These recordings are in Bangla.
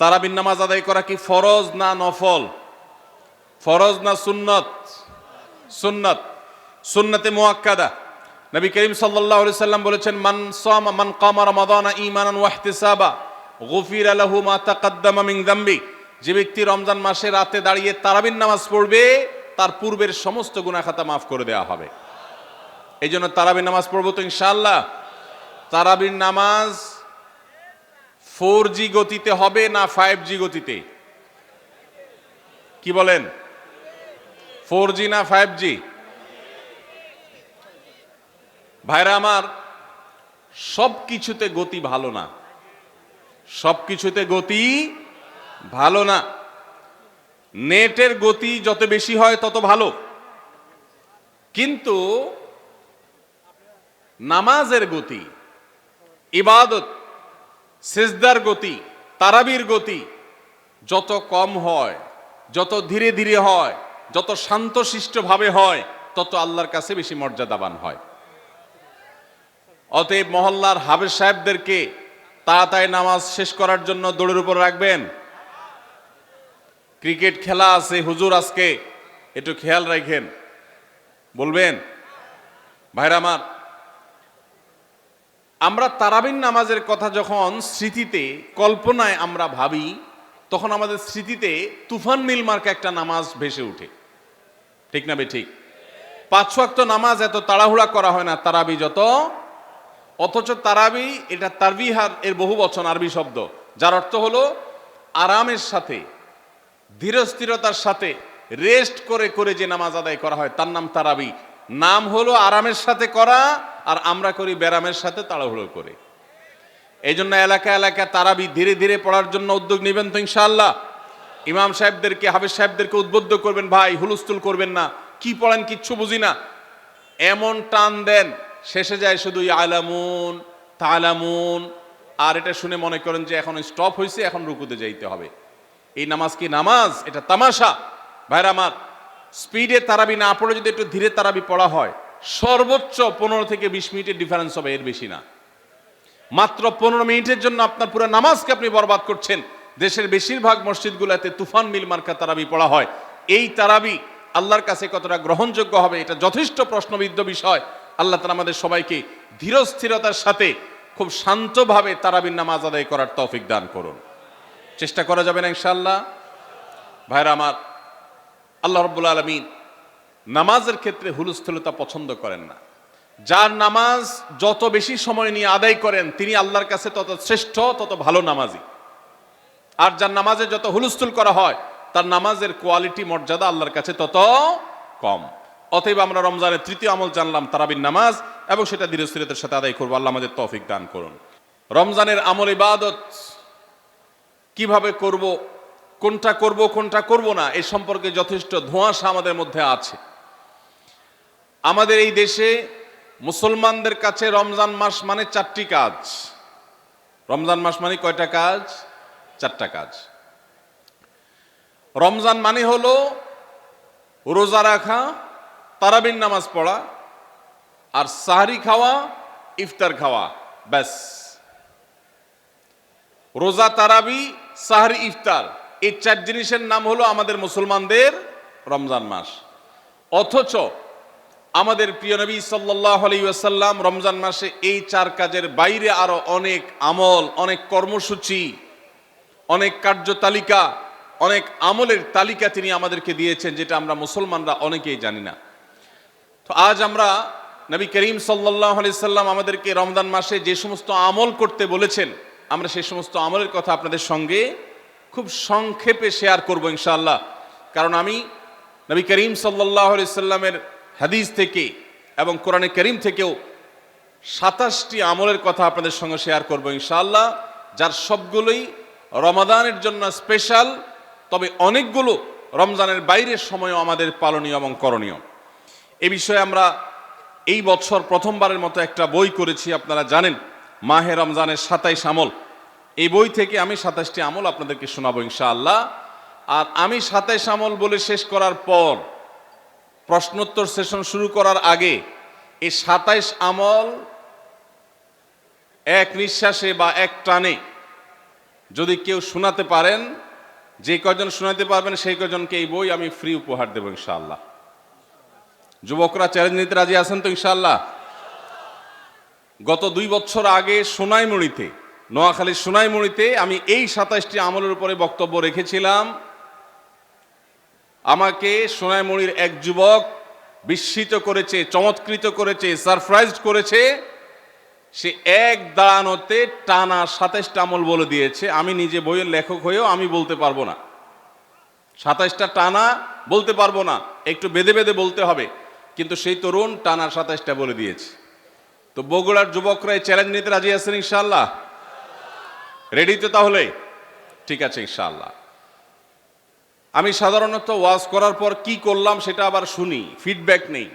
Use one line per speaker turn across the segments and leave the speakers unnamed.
তারাবিন নামাজ আদায় করা কি ফরজ না নফল? ফরজ না সুন্নত? সুন্নত। সুন্নতে মুআক্কাদা নবী করিম আলাইহি সাল্লাম বলেছেন, মান সামা, মান কামা রমাদানা ঈমানান ওয়া ইহতিসাবা, গুফিরা লাহু মা তাকাদ্দামা মিন যামবি যে ব্যক্তি রমজান মাসে রাতে দাঁড়িয়ে তারাবিন নামাজ পড়বে, তার পূর্বের সমস্ত গুনাহ খাতা মাফ করে দেওয়া হবে। এই জন্য তারাবির নামাজ পড়ব তো ইনশাআল্লাহ। তারাবির নামাজ ফোর জি গতিতে হবে না ফাইভ জি গতিতে? কি বলেন? ফোর জি না ফাইভ জি ভাইরা আমার সব কিছুতে গতি ভালো না। সব কিছুতে গতি ভালো না। নেটের গতি যত বেশি হয় তত ভালো। কিন্তু নামাজের গতি, ইবাদত সেজদার গতি, তারাবির গতি যত কম হয়, যত ধীরে ধীরে হয়, যত শান্তশিষ্টভাবে হয়, তত আল্লাহর কাছে বেশি মর্যাদাবান হয়। অতএব মহল্লার হাবের সাহেবদেরকে তাড়াতাড়ি নামাজ শেষ করার জন্য দৌড়ের উপর রাখবেন। ক্রিকেট খেলা আছে, হুজুর আজকে, একটু খেয়াল রাখেন। বলবেন, ভাইরা আমার আমরা তারাবিন নামাজের কথা যখন স্মৃতিতে, কল্পনায় আমরা ভাবি, তখন আমাদের স্মৃতিতে তুফান মিল মার্কা একটা নামাজ ভেসে ওঠে। ঠিক না বে ঠিক? পাঁচ ওয়াক্ত নামাজ এত তাড়াহুড়া করা হয় না, তারাবি যত। অথচ তারাবি এটা তারবিহার এর বহু বচন, আরবি শব্দ, যার অর্থ হলো আরামের সাথে, ধীরস্থিরতার সাথে, রেস্ট করে করে যে নামাজ আদায় করা হয়, তার নাম তারাবি। নাম হলো আরামের সাথে করা আর আমরা করি ব্যারামের সাথে তাড়াহুড়ো করে। এই জন্য এলাকা এলাকা তারাবি ধীরে ধীরে পড়ার জন্য উদ্যোগ নেবেন তো ইনশাআল্লাহ। ইমাম সাহেবদেরকে, হাফিজ সাহেবদেরকে উদ্বুদ্ধ করবেন, ভাই, হুলস্থুল করবেন না। কি পড়েন কিচ্ছু বুঝি না। এমন টান দেন, শেষে যায় শুধু আলামুন তালামুন। আর এটা শুনে মনে করেন যে এখন স্টপ হয়েছে এখন রুকুতে যাইতে হবে। এই নামাজ কি নামাজ? এটা তামাশা। ভাইরা আমার স্পিডে তারাবি না পড়ে যদি একটু ধীরে তারাবি পড়া হয় সর্বোচ্চ পনেরো থেকে বিশ মিনিটের ডিফারেন্স হবে, এর বেশি না। মাত্র পনেরো মিনিটের জন্য আপনার পুরো নামাজকে আপনি বরবাদ করছেন। দেশের বেশিরভাগ মসজিদগুলোতে তুফান, মিল মার্কা তারাবি পড়া হয়। এই তারাবি আল্লাহর কাছে কতটা গ্রহণযোগ্য হবে, এটা যথেষ্ট প্রশ্নবিদ্ধ বিষয়। আল্লাহ তালা আমাদের সবাইকে ধীরস্থিরতার সাথে খুব শান্তভাবে তারাবির নামাজ আদায় করার তৌফিক দান করুন। চেষ্টা করা যাবে না ইনশাল্লাহ ভাইরা আমার, আল্লাহ রব্বুল আলমিন নামাজের ক্ষেত্রে হুলস্থুলতা পছন্দ করেন না। যার নামাজ যত বেশি সময় নিয়ে আদায় করেন, তিনি আল্লাহর কাছে তত শ্রেষ্ঠ, তত ভালো নামাজি। আর যার নামাজে যত হুলস্থুল করা হয়, তার নামাজের কোয়ালিটি, মর্যাদা আল্লাহর কাছে তত কম। অতএব আমরা রমজানের তৃতীয় আমল জানলাম তারাবিন নামাজ, এবং সেটা ধীরস্থিরতার সাথে আদায় করব। আল্লাহ আমাদের তৌফিক দান করুন। রমজানের আমল ইবাদত কীভাবে করব, কোনটা করব কোনটা করব না, এ সম্পর্কে যথেষ্ট ধোঁয়াশা আমাদের মধ্যে আছে। আমাদের এই দেশে মুসলমানদের কাছে রমজান মাস মানে চারটি কাজ। রমজান মাস মানে কয়টা কাজ? চারটা কাজ। রমজান মানে হলো রোজা রাখা তারাবিন নামাজ পড়া আর সাহারি খাওয়া, ইফতার খাওয়া, ব্যাস। রোজা, তারাবি, সাহারি, ইফতার, এই চার জিনিসের নাম হলো আমাদের মুসলমানদের রমজান মাস। অথচ আমাদের প্রিয় নবী সাল্লাহ আলাইসাল্লাম রমজান মাসে এই চার কাজের বাইরে আরও অনেক আমল, অনেক কর্মসূচি, অনেক কার্যতালিকা, অনেক আমলের তালিকা তিনি আমাদেরকে দিয়েছেন, যেটা আমরা মুসলমানরা অনেকেই জানি না। তো আজ আমরা নবী করিম সাল্লাহ সাল্লাম আমাদেরকে রমজান মাসে যে সমস্ত আমল করতে বলেছেন, আমরা সেই সমস্ত আমলের কথা আপনাদের সঙ্গে খুব সংক্ষেপে শেয়ার করব ইনশাআল্লাহ। কারণ আমি নবী করিম সাল্লাহ সাল্লামের হাদিস থেকে এবং কোরআনে করিম থেকেও সাতাশটি আমলের কথা আপনাদের সঙ্গে শেয়ার করব ইনশাআল্লাহ, যার সবগুলোই রমাদানের জন্য স্পেশাল তবে অনেকগুলো রমজানের বাইরের সময়ও আমাদের পালনীয় এবং করণীয়। এ বিষয়ে আমরা এই বছর প্রথমবারের মতো একটা বই করেছি, আপনারা জানেন, মাহে রমজানের সাতাইশ আমল। এই বই থেকে আমি সাতাশটি আমল আপনাদেরকে শোনাবো ইনশাআল্লাহ। আর আমি সাতাইশ আমল বলে শেষ করার পর প্রশ্নোত্তর সেশন শুরু করার আগে এই সাতাইশ আমল এক নিঃশ্বাসে বা এক টানে যদি কেউ শোনাতে পারেন, যে কজন শোনাতে পারবেন সেই কজনকে এই বই আমি ফ্রি উপহার দেবো ইনশাআল্লাহ। যুবকরা চ্যালেঞ্জ নিতে রাজি আছেন তো ইনশাআল্লাহ? গত দুই বছর আগে সোনাইমুড়িতে, নোয়াখালীর সোনাইমুড়িতে আমি এই সাতাশটি আমলের উপরে বক্তব্য রেখেছিলাম। আমাকে সোনাইমুড়ির এক যুবক বিস্মিত করেছে, চমৎকৃত করেছে, সারপ্রাইজড করেছে। সে এক দাঁড়ানোতে টানা সাতাইশটা আমল বলে দিয়েছে, আমি নিজে বইয়ের লেখক হয়েও আমি বলতে পারব না। সাতাইশটা টানা বলতে পারব না, একটু বেঁধে বেঁধে বলতে হবে, কিন্তু সেই তরুণ টানা সাতাইশটা বলে দিয়েছে। তো বগুড়ার যুবকরা এই চ্যালেঞ্জ নিতে রাজি আছেন ইনশাল্লাহ রেডি তো তাহলে? ঠিক আছে ইনশাল্লাহ আমি সাধারণত ওয়াজ করার পর কি করলাম সেটা আবার শুনি ফিডব্যাক নেই।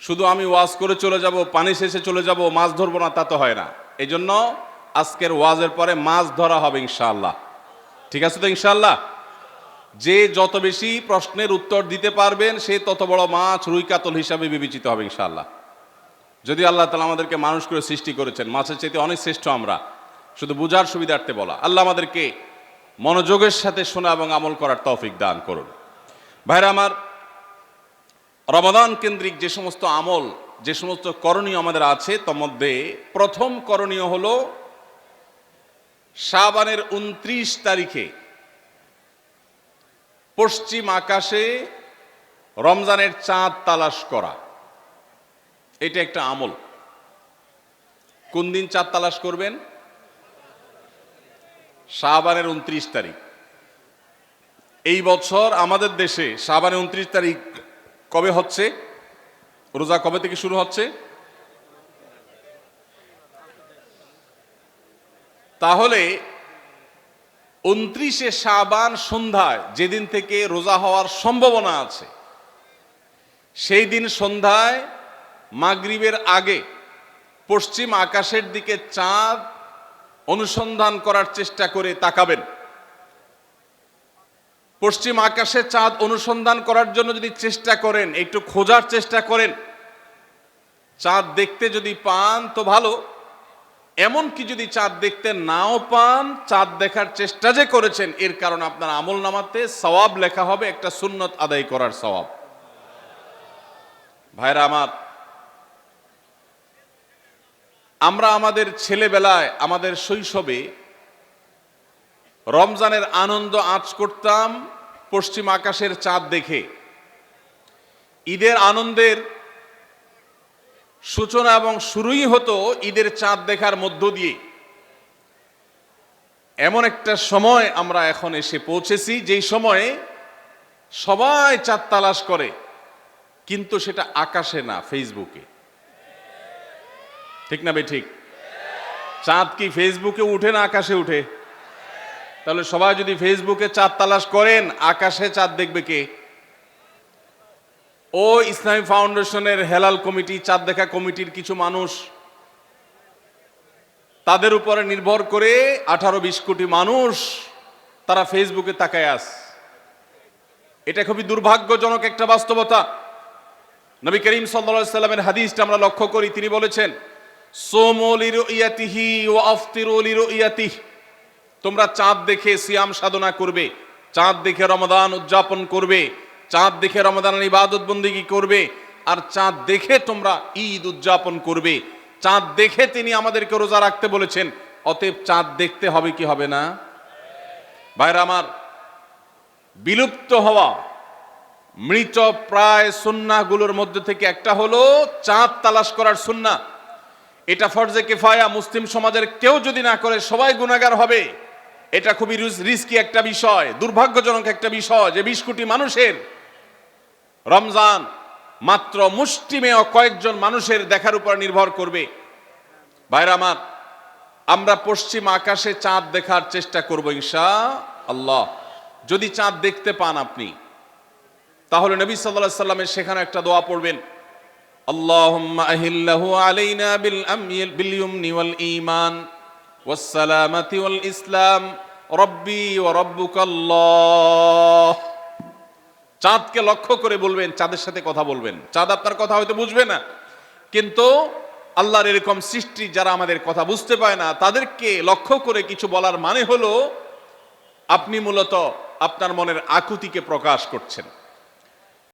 শুধু আমি ওয়াজ করে চলে যাব, পানি শেষে চলে যাব, মাছ ধরবো না, তা তো হয় না। এই জন্য আজকের ওয়াজের পরে মাছ ধরা হবে ইনশাআল্লাহ। ঠিক আছে তো ইনশাআল্লাহ? যে যত বেশি প্রশ্নের উত্তর দিতে পারবেন, সে তত বড় মাছ রুই কাতল হিসাবে বিবেচিত হবে ইনশাআল্লাহ। যদি আল্লাহ তালা আমাদেরকে মানুষ করে সৃষ্টি করেছেন, মাছের চাইতে অনেক শ্রেষ্ঠ আমরা। শুধু বুঝার সুবিধার্থে বলা। আল্লাহ আমাদেরকে মনোযোগের সাথে শোনা এবং আমল করার তৌফিক দান করুন। ভাইরা আমার, রমাদান কেন্দ্রিক যে সমস্ত আমল, যে সমস্ত করণীয় আমাদের আছে, তার মধ্যে প্রথম করণীয় হল শাবানের উনত্রিশ তারিখে পশ্চিম আকাশে রমজানের চাঁদ তালাশ করা। এটা একটা আমল। কোন দিন চাঁদ তালাশ করবেন? শাহবানের উনত্রিশ তারিখ। এই বছর আমাদের দেশে শাহবানের উনত্রিশ তারিখ কবে হচ্ছে? রোজা কবে থেকে শুরু হচ্ছে? তাহলে উনত্রিশে শাবান সন্ধ্যায় যেদিন থেকে রোজা হওয়ার সম্ভাবনা আছে, সেই দিন সন্ধ্যায় মাগরিবের আগে পশ্চিম আকাশের দিকে চাঁদ অনুসন্ধান করার চেষ্টা করে তাকাবেন। পশ্চিম আকাশে চাঁদ অনুসন্ধান করার জন্য যদি চেষ্টা করেন, একটু খোঁজার চেষ্টা করেন, চাঁদ দেখতে যদি পান তো ভালো। এমনকি যদি চাঁদ দেখতে নাও পান, চাঁদ দেখার চেষ্টা যে করেছেন, এর কারণ আপনার আমল নামাতে সওয়াব লেখা হবে, একটা সুন্নত আদায় করার সওয়াব। ভাইরা আমার আমরা আমাদের ছেলেবেলায়, আমাদের শৈশবে রমজানের আনন্দ আঁচ করতাম পশ্চিম আকাশের চাঁদ দেখে। ঈদের আনন্দের সূচনা এবং শুরুই হতো ঈদের চাঁদ দেখার মধ্য দিয়ে। এমন একটা সময় আমরা এখন এসে পৌঁছেছি, যেই সময়ে সবাই চাঁদ তালাশ করে, কিন্তু সেটা আকাশে না, ফেসবুকে। ঠিক না বে ঠিক? চাঁদ কি ফেসবুকে উঠে না আকাশে উঠে? তাহলে সবাই যদি ফেসবুকে চাঁদ তালাশ করেন, আকাশে চাঁদ দেখবে কে? ও ইসলামী ফাউন্ডেশনের হেলাল কমিটি, চাঁদ দেখা কমিটির কিছু মানুষ, তাদের উপরে নির্ভর করে আঠারো বিশ কোটি মানুষ তারা ফেসবুকে তাকায় আস এটা খুবই দুর্ভাগ্যজনক একটা বাস্তবতা। নবী করিম সাল্লা সাল্লামের হাদিসটা আমরা লক্ষ্য করি। তিনি বলেছেন তোমরা চাঁদ দেখে সিয়াম সাধনা করবে, চাঁদ দেখে রমাদান উদযাপন করবে, চাঁদ দেখে রমাদানের ইবাদত বন্দিগি করবে, আর চাঁদ দেখে তোমরা ঈদ উদযাপন করবে। চাঁদ দেখে তিনি আমাদেরকে রোজা রাখতে বলেছেন, অতএব চাঁদ দেখতে হবে কি হবে না? ভাইরা আমার, বিলুপ্ত হওয়া মৃত প্রায় সুন্নাগুলোর মধ্যে থেকে একটা হলো চাঁদ তালাশ করার সুন্না এটা ফরজে কেফায়া, মুসলিম সমাজের কেউ যদি না করে, সবাই গুণাগার হবে। এটা খুবই রিস্কি একটা বিষয়, দুর্ভাগ্যজনক একটা বিষয় যে বিশ কোটি মানুষের রমজান মাত্র মুষ্টিমেয় কয়েকজন মানুষের দেখার উপর নির্ভর করবে। ভাইরা আমার, আমরা পশ্চিম আকাশে চাঁদ দেখার চেষ্টা করব ইনশা আল্লাহ যদি চাঁদ দেখতে পান আপনি, তাহলে নবী সাল্লাহ সাল্লামের সেখানে একটা দোয়া পড়বেন। اللهم أهله علينا بالأمن باليمن والإيمان والسلامة والإسلام ربي وربك الله চাঁদকে লক্ষ্য করে বলবেন চাঁদের সাথে কথা বলবেন চাঁদ আপনার কথা হয়তো বুঝবে না কিন্তু আল্লাহর এরকম সৃষ্টি যারা আমাদের কথা বুঝতে পায় না তাদেরকে লক্ষ্য করে কিছু বলার মানে হলো আপনি মূলত আপনার মনের আকুতিকে প্রকাশ করছেন